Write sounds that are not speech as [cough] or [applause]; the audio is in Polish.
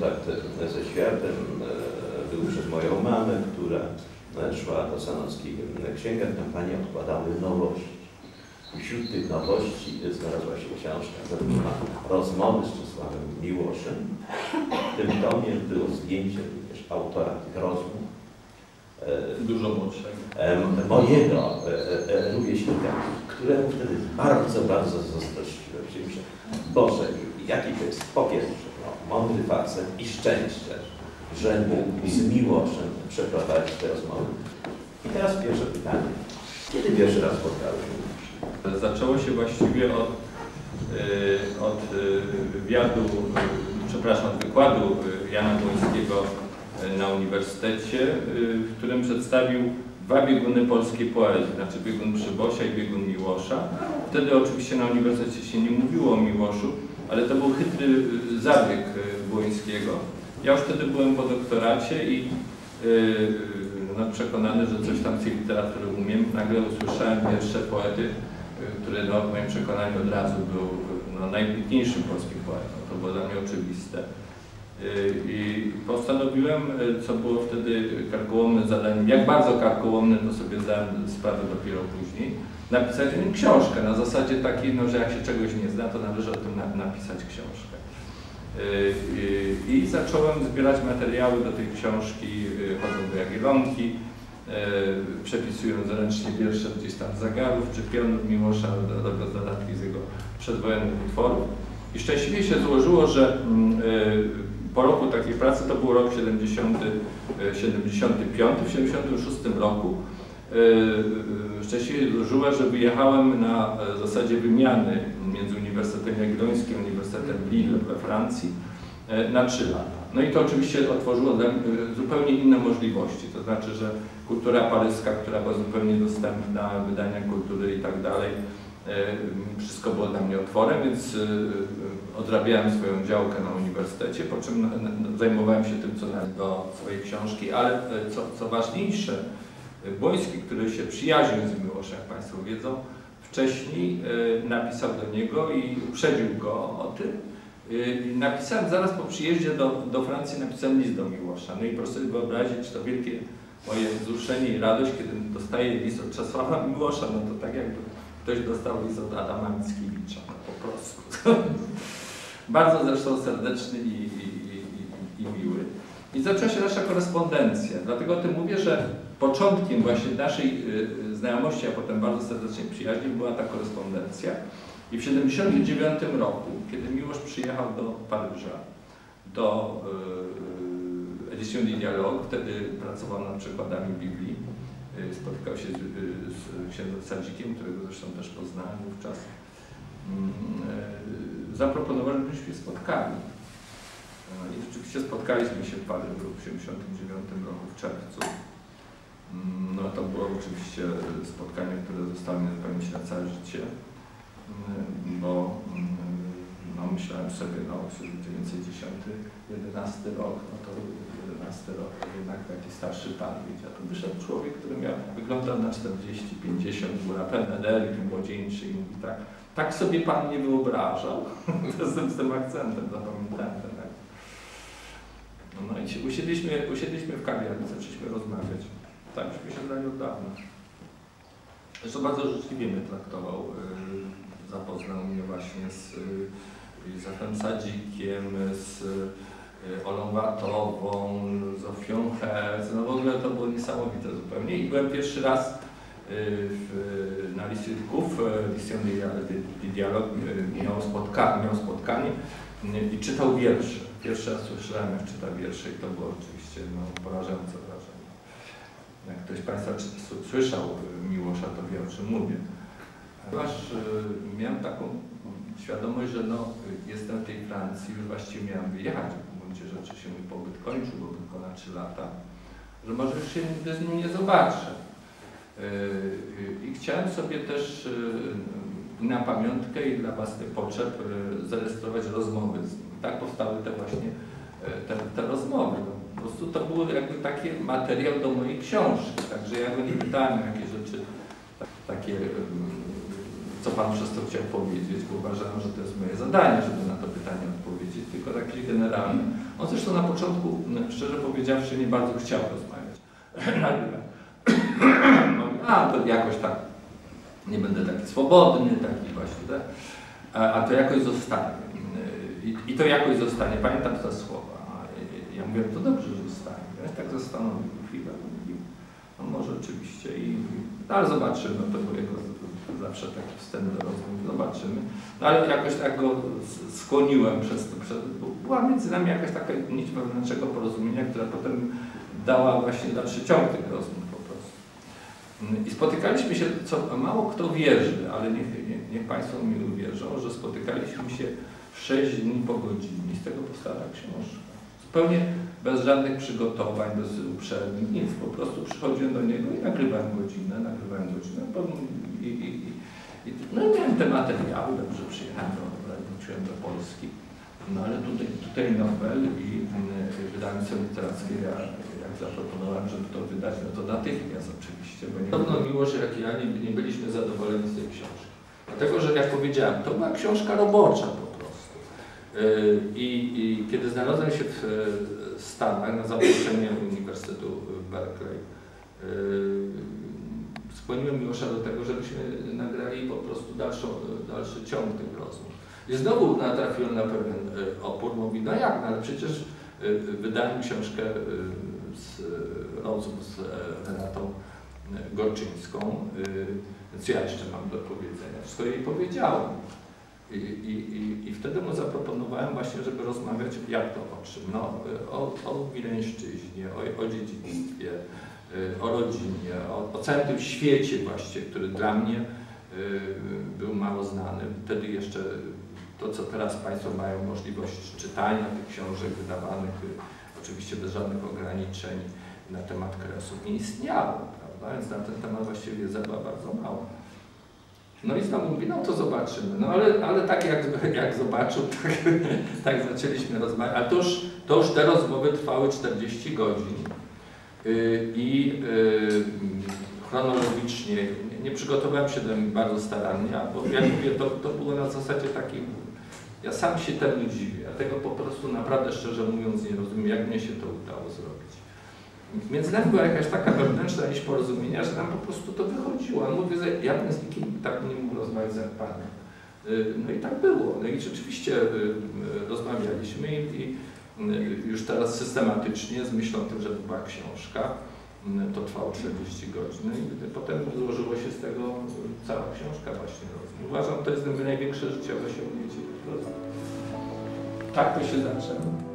kontakt ze światem był przez moją mamę, która szła do Sanockiej Księgarni, tam Panie odkładały nowości. Wśród tych nowości znalazła się książka zarówno rozmowy z Czesławem Miłoszem. W tym tomie było zdjęcie również autora tych rozmów. Dużo młodszego. Mojego rówieśnika, któremu wtedy bardzo, bardzo zazdrościłem Boże, jaki to jest po pierwsze no, mądry facet i szczęście, że mógł z Miłoszem przeprowadzić te rozmowy. I teraz pierwsze pytanie. Kiedy pierwszy raz spotkałeś się? Zaczęło się właściwie od, y, od y, wywiadu, y, przepraszam, wykładu Jana Błońskiego na uniwersytecie, w którym przedstawił dwa bieguny polskiej poezji, znaczy biegun Przybosia i biegun Miłosza. Wtedy oczywiście na uniwersytecie się nie mówiło o Miłoszu, ale to był chytry zabieg Błońskiego. Ja już wtedy byłem po doktoracie i no, przekonany, że coś tam z tej literatury umiem. Nagle usłyszałem wiersze poety, który no, w moim przekonaniu od razu był no, najwybitniejszym polskim poetą. To było dla mnie oczywiste. I postanowiłem, co było wtedy karkołomnym zadaniem, jak bardzo karkołomne, to sobie zdałem sprawę dopiero później, napisać o nim książkę na zasadzie takiej, no, że jak się czegoś nie zna, to należy o tym napisać książkę. I zacząłem zbierać materiały do tej książki, chodzą do Jagiellonki, przepisując ręcznie wiersze gdzieś tam Zagarów czy Pionów Miłosza, robiąc dodatki z jego przedwojennych utworów. I szczęśliwie się złożyło, że po roku takiej pracy, to był rok 70, 75, w 76 roku, szczęśliwie złożyło, że wyjechałem na zasadzie wymiany między Uniwersytetem Jagiellońskim a Uniwersytetem Lille we Francji na trzy lata. No i to oczywiście otworzyło mnie zupełnie inne możliwości, to znaczy, że kultura paryska, która była zupełnie dostępna, wydania kultury i tak dalej, wszystko było dla mnie otworem, więc odrabiałem swoją działkę na uniwersytecie, po czym zajmowałem się tym, co do swojej książki, ale co, co ważniejsze, Błoński, który się przyjaźnił z Miłoszem, jak Państwo wiedzą, wcześniej napisał do niego i uprzedził go o tym, Napisałem zaraz po przyjeździe do, do Francji, napisałem list do Miłosza. No i proszę sobie wyobrazić, to wielkie moje wzruszenie i radość, kiedy dostaję list od Czesława Miłosza, no to tak jakby ktoś dostał list od Adama Mickiewicza, no po prostu. [laughs] Bardzo zresztą serdeczny i, i, i, i miły. I zaczęła się nasza korespondencja. Dlatego o tym mówię, że początkiem właśnie naszej znajomości, a potem bardzo serdecznej przyjaźni była ta korespondencja. I w 1979 roku, kiedy Miłosz przyjechał do Paryża, do y, Edition du Dialogue, wtedy pracował nad przykładami Biblii, y, spotykał się z, y, z księdzem Sadzikiem, którego zresztą też poznałem wówczas, y, zaproponował, żebyśmy się spotkali. I rzeczywiście spotkaliśmy się w Paryżu w 1979 roku w czerwcu. No to było oczywiście spotkanie, które mi na pamięć na całe życie bo no, myślałem sobie, no 1910, 11 rok, no to 11 rok, jednak taki starszy pan, wiecie, a tu wyszedł człowiek, który miał, wyglądał na 40, 50, był na pewno energii młodzieńczy i mówi tak, tak sobie pan nie wyobrażał, [laughs] z tym, z tym akcentem zapamiętałem ten akcent. No, no i się, usiedliśmy, usiedliśmy w kawiarni, zaczęliśmy rozmawiać. Tak, od dawna. Zresztą bardzo życzliwie mnie traktował. Zapoznał mnie właśnie z Józefem Sadzikiem, z Olą Watową, Zofią Herz. No w ogóle to było niesamowite zupełnie. I byłem pierwszy raz w, na Listyków, Listion de Dialog miał, spotka, miał spotkanie i czytał wiersze. Pierwszy raz słyszałem, jak czyta wiersze i to było oczywiście no, porażające wrażenie. Jak ktoś z Państwa słyszał Miłosza, to wie o czym mówię. Ponieważ miałem taką świadomość, że no, jestem w tej Francji, już właściwie miałem wyjechać, w gruncie rzeczy się mój pobyt kończył, bo tylko na 3 lata, że może już się nigdy z nim nie zobaczę. I chciałem sobie też na pamiątkę i dla własnych potrzeb zarejestrować rozmowy z nim. Tak powstały te, te rozmowy. Po prostu to był jakby taki materiał do mojej książki, także ja go nie pytałem o jakieś rzeczy takie co Pan przez to chciał powiedzieć, bo uważałem, że to jest moje zadanie, żeby na to pytanie odpowiedzieć, tylko jakieś generalne. On zresztą na początku, szczerze powiedziawszy, nie bardzo chciał rozmawiać. [clears throat] [clears throat] A, to jakoś tak, nie będę taki swobodny, taki właśnie, tak? A, a to jakoś zostanie. I, I to jakoś zostanie. Pamiętam te słowa. Mówię, to dobrze, że zostanie. Ja tak zastanowił chwilę. Mówi, no może oczywiście i, no ale zobaczymy, to był jego zawsze taki wstęp do rozmów, zobaczymy. No ale jakoś tak go skłoniłem przez to, przez, była między nami jakaś taka nić wewnętrznego porozumienia, która potem dała właśnie dalszy ciąg tych rozmów po prostu. Mm, I spotykaliśmy się, co mało kto wierzy, ale niech, niech, Państwo mi uwierzą, że spotykaliśmy się 6 dni po godzinie z tego powstała ta książka. Zupełnie bez żadnych przygotowań, bez uprzednich, nic. Po prostu przychodziłem do niego i nagrywałem godzinę, nagrywałem godzinę potem i, i, i, no i miałem te materiały, dobrze przyjechałem do wróciłem do Polski. No ale tutaj, tutaj Nobel i y, wydawnictwo literackie, ja, jak zaproponowałem, żeby to wydać, no to natychmiast oczywiście, bo nie... Podobno miło, że jak ja nie, nie byliśmy zadowoleni z tej książki. Dlatego, że jak powiedziałem, to była książka robocza I, i kiedy znalazłem się w e, Stanach na zaproszenie Uniwersytetu Berkeley, yy, skłoniłem Miłosza do tego, żebyśmy nagrali po prostu dalszą, dalszy ciąg tych rozmów. I znowu natrafiłem na pewien e, opór. Mówi, no jak, no ale przecież e, wydałem książkę e, z e, rozmów z e, Renatą e, Gorczyńską, e, więc ja jeszcze mam do powiedzenia. Wszystko jej powiedziałem. I, i, i, wtedy mu zaproponowałem właśnie, żeby rozmawiać jak to o czym? No, o, o Wileńszczyźnie, o, o dziedzictwie, e, o rodzinie, o, o całym tym świecie właśnie, który dla mnie e, był mało znany. Wtedy jeszcze to, co teraz Państwo mają możliwość czytania tych książek wydawanych, y, oczywiście bez żadnych ograniczeń na temat kresów, nie istniało, prawda? Więc na ten temat właściwie wiedza była bardzo mała. No i znowu mówi, no to zobaczymy. No ale, ale tak jak, [laughs] jak zobaczył, [laughs] tak, tak zaczęliśmy rozmawiać. Ale to już, to już te rozmowy trwały 40 godzin. Yy, I yy, chronologicznie, nie, nie przygotowałem się do nich bardzo starannie, bo jak mówię, to, to było na zasadzie takiej, ja sam się temu dziwię, ja tego po prostu naprawdę szczerze mówiąc nie rozumiem, jak mnie się to udało zrobić. Między nami była jakaś taka wewnętrzna nić porozumienia, że nam po prostu to wychodziło. On mówi, że z nikim tak nie mógł rozmawiać jak Pan. Yy, No i tak było. No i rzeczywiście yy, rozmawialiśmy i, już teraz systematycznie z myślą tym, że to była książka, to trwało 40 godzin. No i potem złożyło się z tego cała książka właśnie. rozmów. Uważam, to jest największe życiowe osiągnięcie. Tak to się zaczęło.